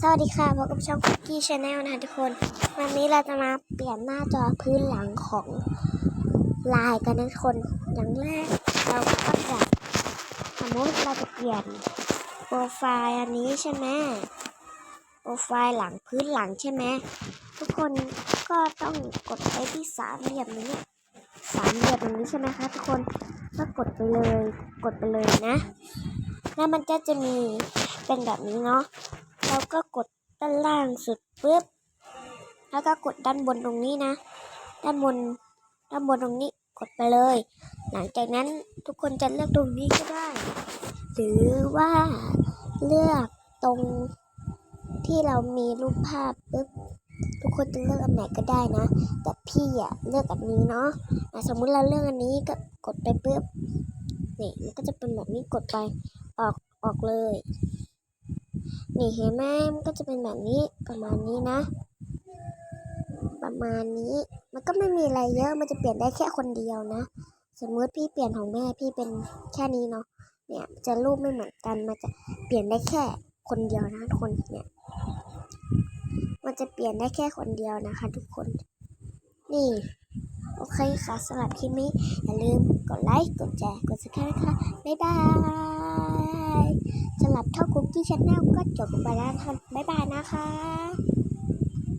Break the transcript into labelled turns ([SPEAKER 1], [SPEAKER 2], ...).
[SPEAKER 1] สวัสดีค่ะพบกับช่องคุกกี้ชาแนลนะคะทุกคน วันนี้เราจะมาเปลี่ยนหน้าจอพื้นหลังของลายกันนะทุกคน อย่างแรกเราก็จะสมมติเราจะเปลี่ยนโปรไฟล์อันนี้ใช่ไหมโปรไฟล์หลังพื้นหลังใช่ไหมทุกคนก็ต้องกดไปที่สามเหลี่ยมนี้สามเหลี่ยมตรงนี้ใช่ไหมคะทุกคนก็กดไปเลยกดไปเลยนะ แล้วมันก็จะมีเป็นแบบนี้เนาะ แล้วก็กดด้านล่างสุดปุ๊บแล้วก็กดด้านบนตรงนี้นะ ด้านบน ด้านบนตรงนี้กดไปเลย หลังจากนั้นทุกคนจะเลือกตรงนี้ก็ได้ หรือว่าเลือกตรงที่เรามีรูปภาพปุ๊บทุกคนจะเลือกอันไหนก็ได้นะ แต่พี่อะเลือกอันนี้เนาะะสมมุติเราเลือกอันนี้ก็กดไปปุ๊บนี่มันก็จะเป็นแบบนี้กดไปออกออกเลย นี่เห็นไหมมันก็จะเป็นแบบนี้ประมาณนี้นะ ประมาณนี้มันก็ไม่มีอะไรเยอะมันจะเปลี่ยนได้แค่คนเดียวนะ สมมติพี่เปลี่ยนของแม่พี่เป็นแค่นี้เนาะเนี่ยจะรูปไม่เหมือนกันมันจะเปลี่ยนได้แค่คนเดียวนะทุกคนเนี่ยมันจะเปลี่ยนได้แค่คนเดียวนะคะ ทุกคน นี่โอเคค่ะสำหรับคลิปนี้อย่าลืมกดไลค์ กดแชร์ กด subscribe ค่ะ บ๊ายบาย หรับท่อคุกกี้ชาแนลก็จบไปแล้วค่ะบ๊ายบายนะคะ